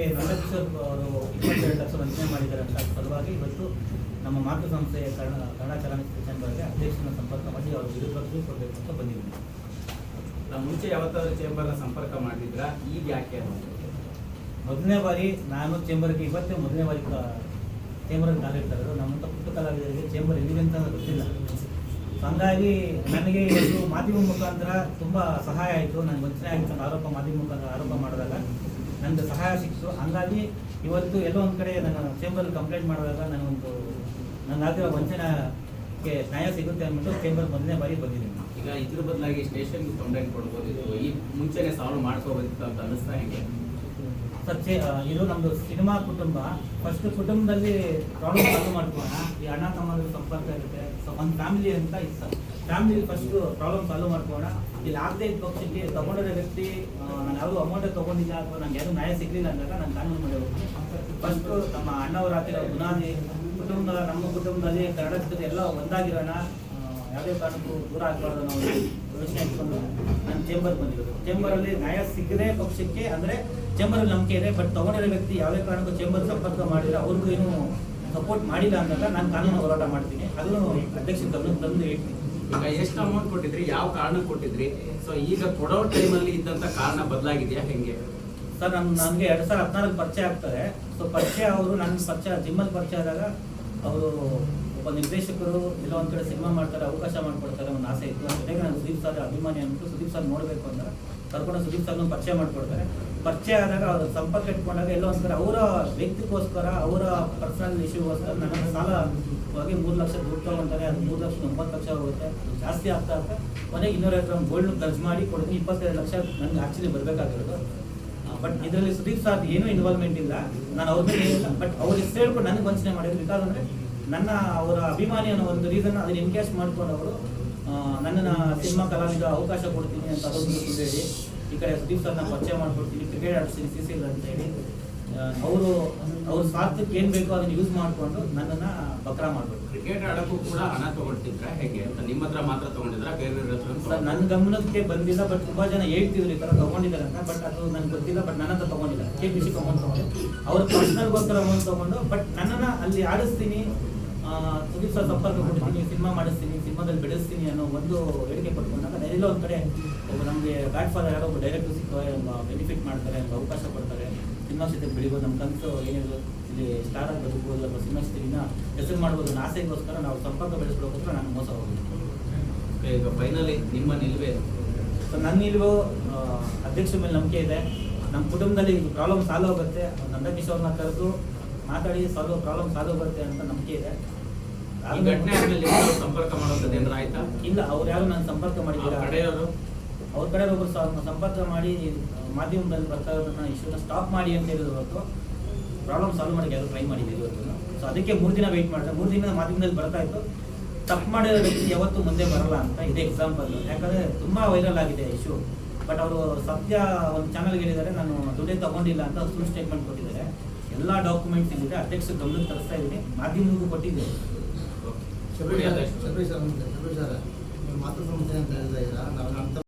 ನಂದಕಿಶೋರ್ ಅವರು ಇಪ್ಪತ್ತೆರಡು ಲಕ್ಷ ವಂಚನೆ ಮಾಡಿದ್ದಾರೆ ಅಂತ ಸಲುವಾಗಿ ಇವತ್ತು ನಮ್ಮ ಮಾತೃ ಸಂಸ್ಥೆಯ ಕನ್ನಡ ಕನ್ನಡ ಚಲನಚಿತ್ರ ಚೇಂಬರ್ಗೆ ಅಧ್ಯಕ್ಷನ ಸಂಪರ್ಕ ಮಾಡಿ ಅವ್ರ ವಿರುದ್ಧಕ್ಕೂ ಕೊಡಬೇಕು ಅಂತ ಬಂದಿದ್ದೀನಿ. ನಾವು ಮುಂಚೆ ಯಾವತ್ತಾದ್ರೂ ಚೇಂಬರ್ನ ಸಂಪರ್ಕ ಮಾಡಿದ್ರ? ಈಗ ಯಾಕೆ? ಮೊದಲನೇ ಬಾರಿ ನಾನು ಚೇಂಬರ್ಗೆ ಇವತ್ತೇ ಮೊದಲನೇ ಬಾರಿ ಚೇಂಬರ್ಗೆ ಕಾಲಿಡ್ತಾ ಇರೋದು ನಮ್ಮಂಥ ಪುಟ್ಟ ಕಲಾವಿದರಿಗೆ ಚೇಂಬರ್ ಎಲ್ಲಿದೆ ಅಂತ ಗೊತ್ತಿಲ್ಲ. ಹಂಗಾಗಿ ನನಗೆ ಇವತ್ತು ಮಾಧ್ಯಮ ಮುಖಾಂತರ ತುಂಬ ಸಹಾಯ ಆಯಿತು. ನನಗೆ ವಂಚನೆ ಆಯಿತು ಅಂತ ಆರೋಪ ಮಾಧ್ಯಮ ಮುಖಾಂತರ ಆರೋಪ ಮಾಡಿದಾಗ. ನನಗೆ ಸಹಾಯ ಸಿಕ್ತು ಹಂಗಾಗಿ ಇವತ್ತು ಎಲ್ಲೋ ಒಂದು ಕಡೆ ನನ್ನ ಚೇಂಬರ್ ಕಂಪ್ಲೇಂಟ್ ಮಾಡುವಾಗ ನನಗೊಂದು ನನಗಾಗಿರೋ ವಂಚನೆಗೆ ನ್ಯಾಯ ಸಿಗುತ್ತೆ ಅಂದ್ಬಿಟ್ಟು ಚೇಂಬರ್ ಮೊದಲನೇ ಬಾರಿ ಬಂದಿದ್ದೀನಿ. ಈಗ ಇದ್ರ ಬದಲಾಗಿ ಸ್ಟೇಷನ್ ಕಂಪ್ಲೇಂಟ್ ಕೊಡ್ಬೋದಿತ್ತು ಈ ಮುಂಚೆನೆ ಸಾಲ್ವ್ ಮಾಡ್ಕೋಬೇಕಿತ್ತು ಅಂತ ಅನಿಸ್ತಾ ಹೆಂಗೆ ಸರ್ ಇದು ನಮ್ದು ಸಿನಿಮಾ ಕುಟುಂಬ. ಫಸ್ಟ್ ಕುಟುಂಬದಲ್ಲಿ ಪ್ರಾಬ್ಲಮ್ ಸಾಲ್ವ್ ಮಾಡ್ಕೋಣ ಈ ಅಣ್ಣ ತಮ್ಮಂದ್ರ ಸಂಪರ್ಕ ಇರುತ್ತೆ. ಸೊ ಒಂದು ಫ್ಯಾಮಿಲಿ ಅಂತ sir family first problem solve ಮಾಡ್ಕೋಣ ಇಲ್ಲಿ ಆಗದೆ ಇದ್ದ ಪಕ್ಷಕ್ಕೆ ತಗೊಂಡಿರೋ ವ್ಯಕ್ತಿ ನಾನು ಯಾವುದು ಅಮೌಂಟ್ ತಗೊಂಡಿಲ್ಲ ಅಥವಾ ನಂಗೆ ಯಾರು ನ್ಯಾಯ ಸಿಗಲಿಲ್ಲ ಅಂದಾಗ ನಾನು ಕಾನೂನು ಮಾಡಿ ಹೋಗ್ತೀನಿ. ಫಸ್ಟ್ ನಮ್ಮ ಅಣ್ಣವ್ರ ಹತ್ತಿರ ಬುನಾದಿ ಕುಟುಂಬ, ನಮ್ಮ ಕುಟುಂಬದಲ್ಲಿ ಕರ್ನಾಟಕದ ಎಲ್ಲ ಒಂದಾಗಿರೋಣ. ಯಾವುದೇ ಕಾರಣಕ್ಕೂ ದೂರ ಆಗಬಾರ್ದು ನಾವು ಯೋಚನೆ ಇಟ್ಕೊಂಡು ನಾನು ಚೇಂಬರ್ ಬಂದಿರೋದು. ಚೇಂಬರಲ್ಲಿ ನ್ಯಾಯ ಸಿಗದೆ ಪಕ್ಷಕ್ಕೆ ಅಂದರೆ ಚೇಂಬರಲ್ಲಿ ನಂಬಿಕೆ ಇದೆ ಬಟ್ ತಗೊಂಡಿರೋ ವ್ಯಕ್ತಿ ಯಾವುದೇ ಕಾರಣಕ್ಕೂ ಚೇಂಬರ್ ಸಂಪರ್ಕ ಮಾಡಿಲ್ಲ ಅವ್ರಿಗೂ ಏನು ಸಪೋರ್ಟ್ ಮಾಡಿಲ್ಲ ಅಂದಾಗ ನಾನು ಕಾನೂನು ಹೋರಾಟ ಮಾಡ್ತೀನಿ. ಅದನ್ನು ಅಧ್ಯಕ್ಷ ತಂದು ತಂದು ಹೇಳ್ತೀನಿ. ಈಗ ಎಷ್ಟು ಅಮೌಂಟ್ ಕೊಟ್ಟಿದ್ರಿ ಯಾವ ಕಾರಣಕ್ಕೆ ಕೊಟ್ಟಿದ್ರಿ? ಸೊ ಈಗ ಕೊಡೋ ಟೈಮಲ್ಲಿ ಇದ್ದಂಥ ಕಾರಣ ಬದಲಾಗಿದೆಯಾ ಹೆಂಗೆ? ಸರ್ ನಾನು ನನಗೆ ಎರಡು ಸಾವಿರದ ಹದಿನಾಲ್ಕು ಪರಿಚಯ ಆಗ್ತಾರೆ. ಸೊ ಪರಿಚಯ ಅವರು ನನ್ನ ಪರಿಚಯ ಜಿಮ್ಮಲ್ಲಿ ಪರಿಚಯ ಆದಾಗ ಅವರು ಒಬ್ಬ ನಿರ್ದೇಶಕರು ಇಲ್ಲ ಒಂದ್ ಕಡೆ ಸಿನಿಮಾ ಮಾಡ್ತಾರೆ, ಅವಕಾಶ ಮಾಡ್ಕೊಡ್ತಾರೆ, ಒಂದು ಆಸೆ ಇತ್ತು. ಜೊತೆಗೆ ನಾನು ಸುದೀಪ್ ಸರ್ ಅಭಿಮಾನಿ ಅಂದ್ಬಿಟ್ಟು ಸುದೀಪ್ ಸರ್ ನೋಡಬೇಕು ಅಂತ ಕರ್ಕೊಂಡು ಸುದೀಪ್ ಸರ್ನ ಪರಿಚಯ ಮಾಡಿಕೊಡ್ತಾರೆ. ಪರಿಚಯ ಆದಾಗ ಅವ್ರ ಸಂಪರ್ಕ ಇಟ್ಕೊಂಡಾಗ ಎಲ್ಲ ಒಂದ್ ಕಡೆ ಅವರ ವ್ಯಕ್ತಿಗೋಸ್ಕರ, ಅವರ ಪರ್ಸನಲ್ ಇಶ್ಯೂಗೋಸ್ಕರ ನನ್ನ ಸಾಲ ಹೋಗಿ ಮೂರು ಲಕ್ಷ ದುಡ್ಡು ತಗೊಂತಾರೆ, ಅದು ಮೂರು ಲಕ್ಷ ಒಂಬತ್ತು ಲಕ್ಷ ಹೋಗುತ್ತೆ ಜಾಸ್ತಿ ಆಗ್ತಾ ಆಗ್ತಾ ಕೊನೆಗೆ ಇನ್ನೂರೈವತ್ತು ಗ್ರಾಮ್ ಗೋಲ್ಡ್ ಖರ್ಚು ಮಾಡಿ ಕೊಡ್ತೀನಿ ಇಪ್ಪತ್ತೈದು ಲಕ್ಷ ನನಗೆ ಆಕ್ಚುಲಿ ಬರಬೇಕಾಗಿರೋದು. ಬಟ್ ಇದರಲ್ಲಿ ಸುದೀಪ್ ಸರ್ ಏನೂ ಇನ್ವಾಲ್ವ್ಮೆಂಟ್ ಇಲ್ಲ. ನಾನು ಅವ್ರ ಮೇಲೆ ಬಟ್ ಅವ್ರ ಹೆಸರು ಹೇಳ್ಕೊಂಡು ನನಗೆ ವಂಚನೆ ಮಾಡಿದ್ರು. ಬಿಕಾಸ್ ನನ್ನ ಅವರ ಅಭಿಮಾನಿ ಅನ್ನೋ ಒಂದು ರೀಸನ್ ಅದನ್ನ ಎನ್ಕೇಸ್ ಮಾಡ್ಕೊಂಡು ಅವರು ನನ್ನನ್ನು ಸಿನಿಮಾ ಕಲಾವಿದ ಅವಕಾಶ ಕೊಡ್ತೀನಿ ಅಂತ ಅದೊಂದು ಹೇಳಿ ಈ ಕಡೆ ಸುದೀಪ್ ಸರ್ನ ಪರಿಚಯ ಮಾಡ್ಕೊಡ್ತೀನಿ ಕ್ರಿಕೆಟ್ ಆಡ್ತೀನಿ ಸಿ ಸಿ ಅಂತ ಹೇಳಿ. ಅವರು ಅವ್ರ ಸ್ವಾರ್ಥಕ್ಕೆ ಏನು ಬೇಕೋ ಅದನ್ನ ಯೂಸ್ ಮಾಡಿಕೊಂಡು ನನ್ನನ್ನ ಬಕ್ರ ಮಾಡ್ಬೇಕು. ಕ್ರಿಕೆಟ್ ಆಡಕ್ಕೂ ಕೂಡ ಹಣ ತಗೊಳ್ತಿದ್ರ ಹೇಗೆ ಅಂತ? ನಿಮ್ಮ ಹತ್ರ ಮಾತ್ರ ತಗೊಂಡಿದ್ರ? ಬೇರೆ ಬೇರೆ ಸರ್ ನನ್ನ ಗಮನಕ್ಕೆ ಬಂದಿಲ್ಲ ಬಟ್ ತುಂಬಾ ಜನ ಹೇಳ್ತಿದ್ರು ಈ ತರ ತಗೊಂಡಿದ್ದಾರೆ ಅಂತ ಬಟ್ ಅದು ನನಗೆ ಗೊತ್ತಿಲ್ಲ ಬಟ್ ನನ್ನ ಹತ್ರ ತಗೊಂಡಿಲ್ಲ ಕೆ ಪಿ ಸಿ ಅಮೌಂಟ್ ತಗೊಂಡು ಅವ್ರ ಪರ್ಸನಲ್ಗೋಸ್ಕರ ಅಮೌಂಟ್ ತಗೊಂಡು ಬಟ್ ನನ್ನನ್ನ ಅಲ್ಲಿ ಆಡಿಸ್ತೀನಿ ಸುದೀಪ್ ಸರ್ ಸಂಪರ್ಕ ಕೊಡ್ತೀನಿ ಸಿನಿಮಾ ಮಾಡಿಸ್ತೀನಿ ಸಿನಿಮಾದಲ್ಲಿ ಬೆಳೆಸ್ತೀನಿ ಅನ್ನೋ ಒಂದು ಹೇಳಿಕೆ ಕೊಟ್ಕೊಂಡಾಗ ಎಲ್ಲೋ ಒಂದು ಕಡೆ ಒಬ್ಬ ನಮಗೆ ಬ್ಯಾಡ್ ಫಾದರ್ ಯಾರೋ ಒಬ್ಬ ಡೈರೆಕ್ಟರ್ ಸಿಕ್ಕರೆ ಬೆನಿಫಿಟ್ ಮಾಡ್ತಾರೆ ಒಂದು ಅವಕಾಶ ಕೊಡ್ತಾರೆ. ಸಿನಿಮಾ ಜೊತೆ ಬೆಳಿಬೋದು. ನಮ್ಮ ಕನಸು ಏನಿದ್ರು ಇಲ್ಲಿ ಸ್ಟಾರ್ ಆಗಿ ಬದುಕಬಹುದು ಅಥವಾ ಸಿನಿಮಾ ಜೊತೆಗಿನ ಹೆಸರು ಮಾಡ್ಬೋದು ಅನ್ನೋ ಆಸೆಗೋಸ್ಕರ ನಾವು ಸಂಪರ್ಕ ಬೆಳೆಸ್ಕೊಳ್ಳೋಕೋಸ್ಕರ ನಾನು ಮೋಸ ಹೋಗ್ತೀನಿ ಈಗ ಫೈನಲಿ ನಿಮ್ಮ ನಿಲುವೆ. ಸೊ ನನ್ನ ನಿಲುವು ಅಧ್ಯಕ್ಷರ ಅಧ್ಯಕ್ಷ ಮೇಲೆ ನಂಬಿಕೆ ಇದೆ. ನಮ್ಮ ಕುಟುಂಬದಲ್ಲಿ ಪ್ರಾಬ್ಲಮ್ ಸಾಲ್ವ್ ಆಗುತ್ತೆ. ನಂದಕಿಶೋರ್ನ ಕರೆದು ಮಾತಾಡಿ ಸಾಲ್ವ್ ಪ್ರಾಬ್ಲಮ್ ಸಾಲ್ವ್ ಆಗುತ್ತೆ ಅಂತ ನಂಬಿಕೆ ಇದೆ. ಈ ಘಟನೆ ಆದ್ಮೇಲೆ ಸಂಪರ್ಕ ಮಾಡೋದು ಏನಾರ ಆಯ್ತಾ? ಇಲ್ಲ ಅವ್ರು ಯಾರು ನಾನು ಸಂಪರ್ಕ ಮಾಡಿದ್ದೀರಾ? ಕಡೆಯವರು? ಅವ್ರ ಕಡೆ ಒಬ್ಬರು ಸಂಪರ್ಕ ಮಾಡಿ ಮಾಧ್ಯಮದಲ್ಲಿ ಬರ್ತಾ ಇರೋದನ್ನ ಇಶ್ಯೂನ ಸ್ಟಾಪ್ ಮಾಡಿ ಅಂತ ಹೇಳಿದ್ರು ಹೊರತು ಪ್ರಾಬ್ಲಮ್ ಸಾಲ್ವ್ ಮಾಡಕ್ಕೆ ಯಾರು ಟ್ರೈ ಮಾಡಿದ್ದೀವಿ ಇವತ್ತು. ಸೊ ಅದಕ್ಕೆ ಮೂರು ದಿನ ವೆಯ್ಟ್ ಮಾಡಿದೆ. ಮೂರು ದಿನ ಮಾಧ್ಯಮದಲ್ಲಿ ಬರ್ತಾ ಇತ್ತು. ತಪ್ಪು ಮಾಡಿರೋ ವ್ಯಕ್ತಿ ಯಾವತ್ತೂ ಮುಂದೆ ಬರಲ್ಲ ಅಂತ ಇದೆ ಎಕ್ಸಾಂಪಲ್ ಯಾಕಂದ್ರೆ ತುಂಬಾ ವೈರಲ್ ಆಗಿದೆ ಇಶ್ಯೂ ಬಟ್ ಅವರು ಸತ್ಯ ಒಂದು ಚಾನಲ್ಗೆ ಹೇಳಿದ್ದಾರೆ ನಾನು ದುಡ್ಡೇ ತಗೊಂಡಿಲ್ಲ ಅಂತ ಫುಲ್ ಸ್ಟೇಟ್ಮೆಂಟ್ ಕೊಟ್ಟಿದ್ದಾರೆ. ಎಲ್ಲ ಡಾಕ್ಯುಮೆಂಟ್ಸ್ ಇಲ್ಲಿದೆ. ಅಧ್ಯಕ್ಷ ಗಮನಕ್ಕೆ ತರಿಸ್ತಾ ಇದ್ದೀನಿ. ಮಾಧ್ಯಮಕ್ಕೂ ಕೊಟ್ಟಿದ್ದೆ Okay. Shabari Shabari sir sir ಮಾತೃ ಸಂಸ್ಥೆ ಅಂತ ಹೇಳ್ತಾ ಇದ್ದೀರಾ? ನಾವು